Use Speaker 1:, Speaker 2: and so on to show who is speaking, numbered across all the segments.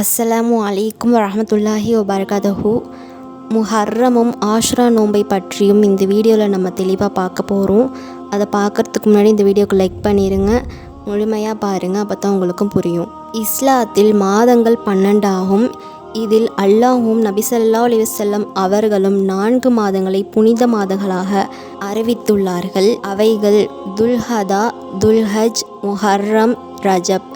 Speaker 1: அஸ்ஸலாமு அலைக்கும் வரமத்துல்லாஹி வபரகாதஹு முஹர்ரமும் ஆஷ்ரா நோன்பை பற்றியும் இந்த வீடியோவில் நம்ம தெளிவாக பார்க்க போகிறோம் அதை பார்க்கறதுக்கு முன்னாடி இந்த வீடியோக்கு லைக் பண்ணிடுங்க முழுமையாக பாருங்கள் அப்போ தான் உங்களுக்கும் புரியும். இஸ்லாத்தில் மாதங்கள் பன்னெண்டாகும். இதில் அல்லாஹும் நபிசல்லா அலிவசல்லம் அவர்களும் நான்கு மாதங்களை புனித மாதங்களாக அறிவித்துள்ளார்கள். அவைகள் துல்ஹதா துல்ஹஜ் முஹர்ரம் ரஜப்.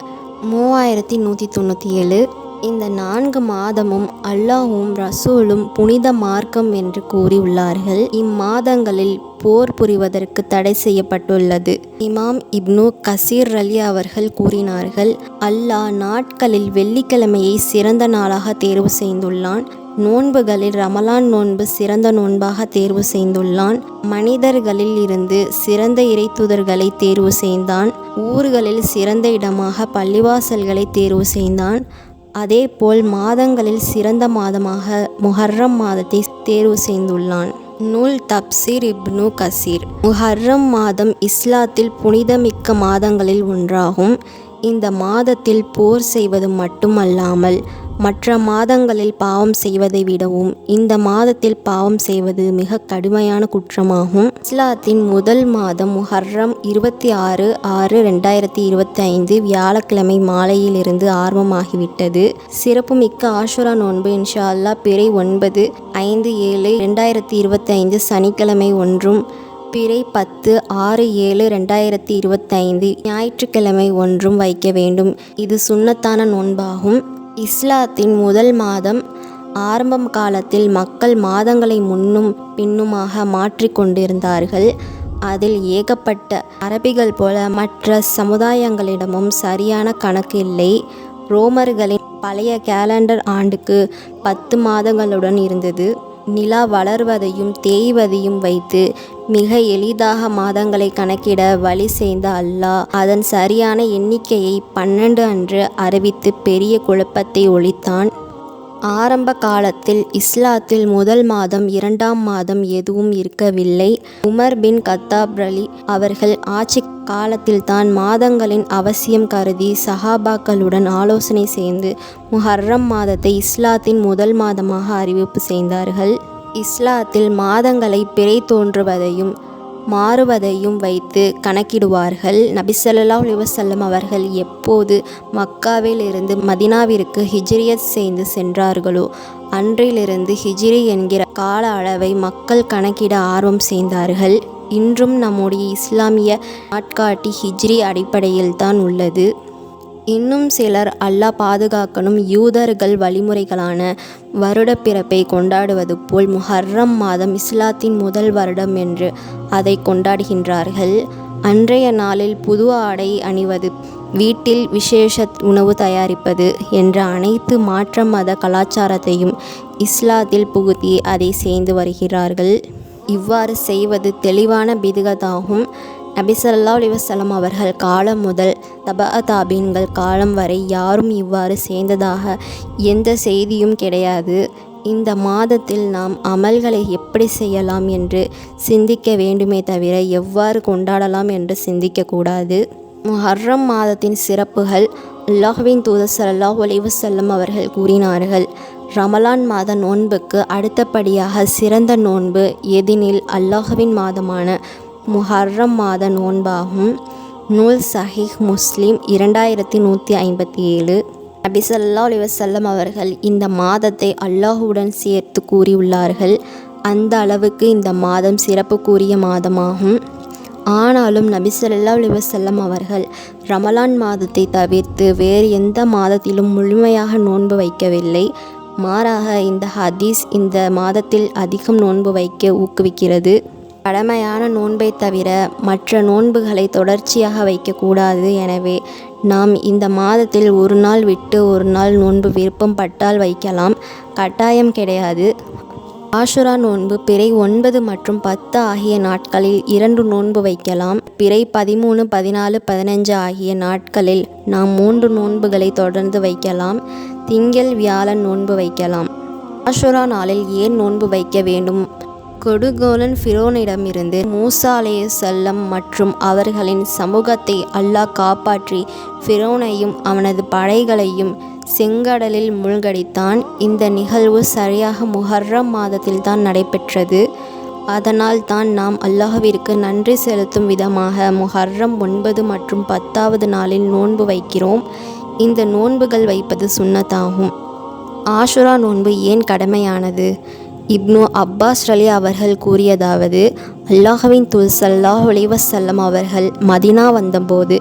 Speaker 1: மூவாயிரத்தி நூற்றி தொண்ணூற்றி ஏழு. இந்த நான்கு மாதமும் அல்லாஹும் ரசூலும் புனித மார்க்கம் என்று கூறியுள்ளார்கள். இம்மாதங்களில் போர் புரிவதற்கு தடை செய்யப்பட்டுள்ளது. இமாம் இப்னு கசீர் அலி அவர்கள் கூறினார்கள் அல்லாஹ் நாட்களில் வெள்ளிக்கிழமையை சிறந்த நாளாக தேர்வு செய்துள்ளான். நோன்புகளில் ரமலான் நோன்பு சிறந்த நோன்பாக தேர்வு செய்துள்ளான். மனிதர்களில் இருந்து சிறந்த இறைத்துதர்களை தேர்வு செய்தான். ஊர்களில் சிறந்த இடமாக பள்ளிவாசல்களை தேர்வு செய்தான். அதேபோல் மாதங்களில் சிறந்த மாதமாக முஹர்ரம் மாதத்தை தேர்வு செய்துள்ளான். நூல் தப்சீர் இப்னு கசீர். முஹர்ரம் மாதம் இஸ்லாத்தில் புனிதமிக்க மாதங்களில் ஒன்றாகும். இந்த மாதத்தில் போர் செய்வது மட்டுமல்லாமல் மற்ற மாதங்களில் பாவம் செய்வதை விடவும் இந்த மாதத்தில் பாவம் செய்வது மிக கடுமையான குற்றமாகும். இஸ்லாத்தின் முதல் மாதம் முஹர்ரம் இருபத்தி ஆறு ஆறு ரெண்டாயிரத்தி இருபத்தி ஐந்து வியாழக்கிழமை மாலையிலிருந்து ஆரம்பமாகிவிட்டது. சிறப்புமிக்க ஆஷுரா நோன்பு இன்ஷா அல்லா பிறை ஒன்பது ஐந்து ஏழு ரெண்டாயிரத்தி இருபத்தி ஐந்து சனிக்கிழமை ஒன்றும் பிறை பத்து ஆறு ஏழு ரெண்டாயிரத்தி இருபத்தைந்து ஞாயிற்றுக்கிழமை ஒன்றும் வைக்க வேண்டும். இது சுன்னத்தான நோன்பாகும். இஸ்லாத்தின் முதல் மாதம் ஆரம்பம் காலத்தில் மக்கள் மாதங்களை முன்னும் பின்னுமாக மாற்றிக்கொண்டிருந்தார்கள் அதில் ஏகப்பட்ட அரபிகள் போல மற்ற சமுதாயங்களிடமும் சரியான கணக்கு இல்லை. ரோமர்களின் பழைய கேலண்டர் ஆண்டுக்கு பத்து மாதங்களுடன் இருந்தது. நிலா வளர்வதையும் தேய்வதையும் வைத்து மிக எளிதாக மாதங்களை கணக்கிட வழி செய்த அல்லாஹ் அதன் சரியான எண்ணிக்கையை பன்னெண்டு அன்று அறிவித்து பெரிய குழப்பத்தை ஒழித்தான். ஆரம்ப காலத்தில் இஸ்லாத்தில் முதல் மாதம் இரண்டாம் மாதம் எதுவும் இருக்கவில்லை. உமர் பின் கத்தாப் அலி அவர்கள் ஆட்சி காலத்தில்தான் மாதங்களின் அவசியம் கருதி சஹாபாக்களுடன் ஆலோசனை செய்து முஹர்ரம் மாதத்தை இஸ்லாத்தின் முதல் மாதமாக அறிவிப்பு செய்தார்கள். இஸ்லாத்தில் மாதங்களை பிறை தோன்றுவதையும் மாறுவதையும் வைத்து கணக்கிடுவார்கள். நபிசல்லா அலிவசல்லம் அவர்கள் எப்போது மக்காவில் இருந்து மதினாவிற்கு ஹிஜ்ரியத் செய்து சென்றார்களோ அன்றிலிருந்து ஹிஜ்ரி என்கிற கால அளவை மக்கள் கணக்கிட ஆர்வம் செய்தார்கள் இன்றும் நம்முடைய இஸ்லாமிய நாட்காட்டி ஹிஜ்ரி அடிப்படையில்தான் உள்ளது. இன்னும் சிலர் அல்லாஹ் பாதுகாக்கணும் யூதர்கள் வழிமுறைகளான வருடப்பிறப்பை கொண்டாடுவது போல் முஹர்ரம் மாதம் இஸ்லாத்தின் முதல் வருடம் என்று அதை கொண்டாடுகின்றார்கள். அன்றைய நாளில் புது ஆடை அணிவது வீட்டில் விசேஷ உணவு தயாரிப்பது என்ற அனைத்து மாற்ற மத கலாச்சாரத்தையும் இஸ்லாத்தில் புகுத்தி அதை சேர்ந்து வருகிறார்கள். இவ்வாறு செய்வது தெளிவான பிதுகதாகும் நபிசல்லா அலிவசலம் அவர்கள் காலம் முதல் தபாதாபீன்கள் காலம் வரை யாரும் இவ்வாறு சேர்ந்ததாக எந்த செய்தியும் கிடையாது. இந்த மாதத்தில் நாம் அமல்களை எப்படி செய்யலாம் என்று சிந்திக்க வேண்டுமே தவிர எவ்வாறு கொண்டாடலாம் என்று சிந்திக்கக்கூடாது முஹர்ரம் மாதத்தின் சிறப்புகள் அல்லாஹுவின் தூதர் சல்லாஹூ அலிவசல்லம் அவர்கள் கூறினார்கள் ரமலான் மாத நோன்புக்கு அடுத்தபடியாக சிறந்த நோன்பு எதினில் அல்லாஹுவின் மாதமான முஹர்ரம் மாத நோன்பாகும். நூல் சஹிஹ் முஸ்லீம் இரண்டாயிரத்தி நூற்றி ஐம்பத்தி ஏழு. நபி சல்லா அலிவசல்லம் அவர்கள் இந்த மாதத்தை அல்லாஹுடன் சேர்த்து கூறியுள்ளார்கள். அந்த அளவுக்கு இந்த மாதம் சிறப்புக்குரிய மாதமாகும். ஆனாலும் நபி சொல்லா அலிவசல்லம் அவர்கள் ரமலான் மாதத்தை தவிர்த்து வேறு எந்த மாதத்திலும் முழுமையாக நோன்பு வைக்கவில்லை. மாறாக இந்த ஹதீஸ் இந்த மாதத்தில் அதிகம் நோன்பு வைக்க ஊக்குவிக்கிறது. கடமையான நோன்பை தவிர மற்ற நோன்புகளை தொடர்ச்சியாக வைக்கக்கூடாது. எனவே நாம் இந்த மாதத்தில் ஒரு நாள் விட்டு ஒரு நாள் நோன்பு விருப்பம் பட்டால் வைக்கலாம். கட்டாயம் கிடையாது. ஆஷுரா நோன்பு பிறை ஒன்பது மற்றும் பத்து ஆகிய நாட்களில் இரண்டு நோன்பு வைக்கலாம். பிறை பதிமூணு பதினாலு பதினஞ்சு ஆகிய நாட்களில் நாம் மூன்று நோன்புகளை தொடர்ந்து வைக்கலாம். திங்கள் வியாழன் நோன்பு வைக்கலாம். ஆஷுரா நாளில் ஏன் நோன்பு வைக்க வேண்டும்? கொடுகோலன் ஃபிரோனிடமிருந்து மூசா அலையுசல்லம் மற்றும் அவர்களின் சமூகத்தை அல்லாஹ் காப்பாற்றி ஃபிரோனையும் அவனது படைகளையும் செங்கடலில் மூழ்கடித்தான். இந்த நிகழ்வு சரியாக முஹர்ரம் மாதத்தில்தான் நடைபெற்றது. அதனால் தான் நாம் அல்லாஹ்விற்கு நன்றி செலுத்தும் விதமாக முஹர்ரம் ஒன்பது மற்றும் பத்தாவது நாளில் நோன்பு வைக்கிறோம். இந்த நோன்புகள் வைப்பது சுன்னதாகும் ஆஷுரா நோன்பு ஏன் கடமையானது? இப்னு அப்பாஸ் அலி அவர்கள் கூறியதாவது அல்லாஹவின் துல் சல்லாஹ் அலைஹி அவர்கள் மதினா வந்தபோது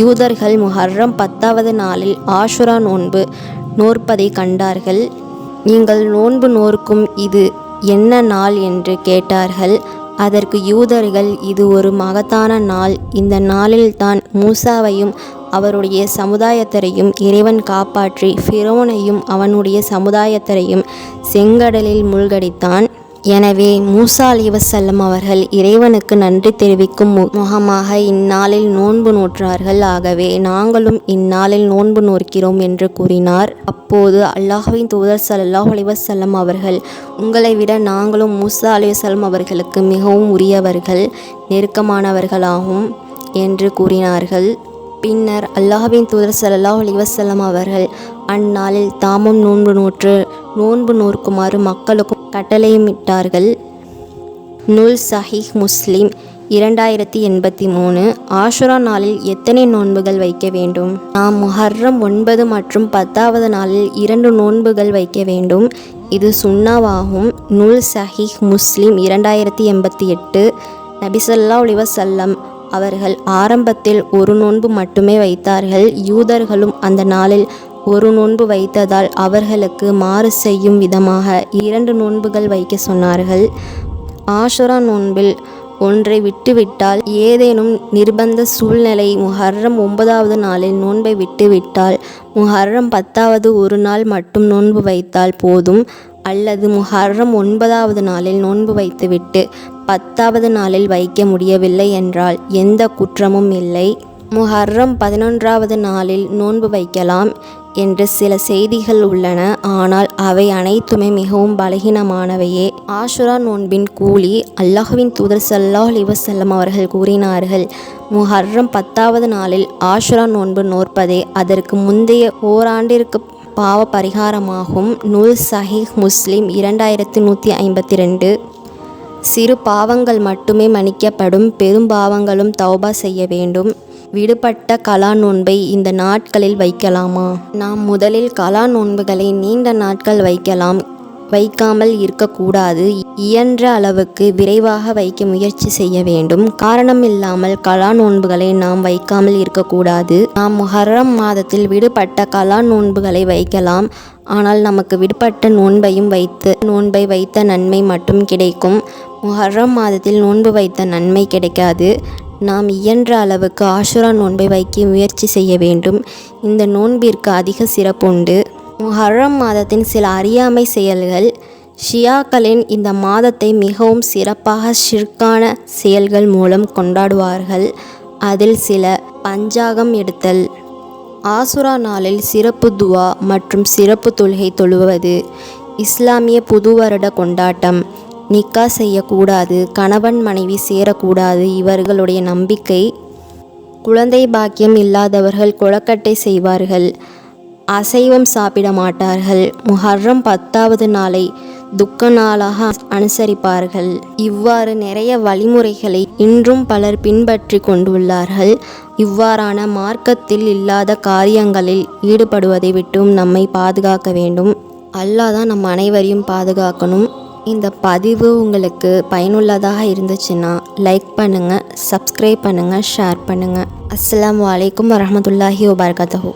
Speaker 1: யூதர்கள் முஹர்ரம் பத்தாவது நாளில் ஆஷுரா நோன்பு நோற்பதை கண்டார்கள். நீங்கள் நோன்பு நோர்க்கும் இது என்ன நாள்? என்று கேட்டார்கள். அதற்கு யூதர்கள் இது ஒரு மகத்தான நாள். இந்த நாளில்தான் மூசாவையும் அவருடைய சமுதாயத்தரையும் இறைவன் காப்பாற்றி ஃபிரோனையும் அவனுடைய சமுதாயத்தரையும் செங்கடலில் மூழ்கடித்தான். எனவே மூசா அலிவசல்லம் அவர்கள் இறைவனுக்கு நன்றி தெரிவிக்கும் மு- முகமாக இந்நாளில் நோன்பு நோற்றார்கள். ஆகவே நாங்களும் இந்நாளில் நோன்பு நோக்கிறோம் என்று கூறினார். அப்போது அல்லாஹுவின் தூதர் சல்லாஹ் அலிவசல்லம் அவர்கள் உங்களை விட நாங்களும் மூசா அலிவசல்லம் அவர்களுக்கு மிகவும் உரியவர்கள் நெருக்கமானவர்களாகும் என்று கூறினார்கள். பின்னர் அல்லாஹுவின் தூதர் சல்லாஹ் அலிவசல்லம் அவர்கள் அந்நாளில் தாமும் நோன்பு நோற்று நோன்பு நோர்க்குமாறு மக்களுக்கும் கட்டளையிட்டார்கள் நூல் சஹீஹ் முஸ்லிம் இரண்டாயிரத்தி எண்பத்தி மூணு ஆஷுரா நாளில் எத்தனை நோன்புகள் வைக்க வேண்டும்? நாம் முஹர்ரம் ஒன்பது மற்றும் பத்தாவது நாளில் இரண்டு நோன்புகள் வைக்க வேண்டும். இது சுண்ணாவாகும் நூல் சஹீஹ் முஸ்லிம் இரண்டாயிரத்தி எண்பத்தி எட்டு நபிசல்லா அலிவசல்லம் அவர்கள் ஆரம்பத்தில் ஒரு நோன்பு மட்டுமே வைத்தார்கள். யூதர்களும் அந்த நாளில் ஒரு நோன்பு வைத்ததால் அவர்களுக்கு மாறு செய்யும் விதமாக இரண்டு நோன்புகள் வைக்க சொன்னார்கள். ஆஷுரா நோன்பில் ஒன்றை விட்டுவிட்டால் ஏதேனும் நிர்பந்த சூழ்நிலை முஹர்ரம் ஒன்பதாவது நாளில் நோன்பை விட்டுவிட்டால் முஹர்ரம் பத்தாவது ஒரு நாள் மட்டும் நோன்பு வைத்தால் போதும் அல்லது முஹர்ரம் ஒன்பதாவது நாளில் நோன்பு வைத்துவிட்டு பத்தாவது நாளில் வைக்க முடியவில்லை என்றால் எந்த குற்றமும் இல்லை. முஹர்ரம் பதினொன்றாவது நாளில் நோன்பு வைக்கலாம் என்று சில செய்திகள் உள்ளன. ஆனால் அவை அனைத்துமே மிகவும் பலகீனமானவையே. ஆஷுரா நோன்பின் கூலி அல்லாஹுவின் தூதர் சல்லாஹ் இவசல்லம் அவர்கள் கூறினார்கள் முஹர்ரம் பத்தாவது நாளில் ஆஷுரா நோன்பு நோற்பதே அதற்கு முந்தைய ஓராண்டிற்கு பாவ பரிகாரமாகும். நூல் சஹீஹ் முஸ்லிம் இரண்டாயிரத்தி நூற்றி ஐம்பத்தி ரெண்டு. சிறு பாவங்கள் மட்டுமே மன்னிக்கப்படும். பெரும் பாவங்களும் தௌபா செய்ய வேண்டும். விடுபட்ட கலா நோன்பை இந்த நாட்களில் வைக்கலாமா? நாம் முதலில் கலா நோன்புகளை நீண்ட நாட்கள் வைக்கலாம். வைக்காமல் இருக்கக்கூடாது. இயன்ற அளவுக்கு விரைவாக வைக்க முயற்சி செய்ய வேண்டும். காரணம் இல்லாமல் கலா நோன்புகளை நாம் வைக்காமல் இருக்கக்கூடாது. நாம் முஹர்ரம் மாதத்தில் விடுபட்ட கலா நோன்புகளை வைக்கலாம். ஆனால் நமக்கு விடுபட்ட நோன்பையும் வைத்து நோன்பை வைத்த நன்மை மட்டும் கிடைக்கும். முஹர்ரம் மாதத்தில் நோன்பு வைத்த நன்மை கிடைக்காது. நாம் இயன்ற அளவுக்கு ஆஷுரா நோன்பை வைக்க முயற்சி செய்ய வேண்டும். இந்த நோன்பிற்கு அதிக சிறப்புண்டு. முஹர்ரம் மாதத்தின் சில அறியாமை செயல்கள் ஷியாக்களின் இந்த மாதத்தை மிகவும் சிறப்பாக ஷிர்கான செயல்கள் மூலம் கொண்டாடுவார்கள். அதில் சில பஞ்சாகம் எடுத்தல். ஆசுரா நாளில் சிறப்பு துவா மற்றும் சிறப்பு தொழுகை தொழுவது. இஸ்லாமிய புது வருட கொண்டாட்டம். நிக்கா செய்யக்கூடாது கணவன் மனைவி சேரக்கூடாது இவர்களுடைய நம்பிக்கை. குழந்தை பாக்கியம் இல்லாதவர்கள் கொழக்கட்டை செய்வார்கள் அசைவம் சாப்பிட மாட்டார்கள். முஹர்ரம் பத்தாவது நாளை துக்க நாளாக அனுசரிப்பார்கள். இவ்வாறு நிறைய வழிமுறைகளை இன்றும் பலர் பின்பற்றி கொண்டுள்ளார்கள். இவ்வாறான மார்க்கத்தில் இல்லாத காரியங்களில் ஈடுபடுவதை விட்டும் நம்மை பாதுகாக்க வேண்டும். அல்லாதான் நம் அனைவரையும் பாதுகாக்கணும். இந்த பதிவு உங்களுக்கு பயனுள்ளதாக இருந்துச்சுன்னா லைக் பண்ணுங்கள் சப்ஸ்கிரைப் பண்ணுங்கள் ஷேர் பண்ணுங்கள் அஸ்லாம் வலைக்கம் வரமத்துல்லாஹி வபரகாத்துஹு.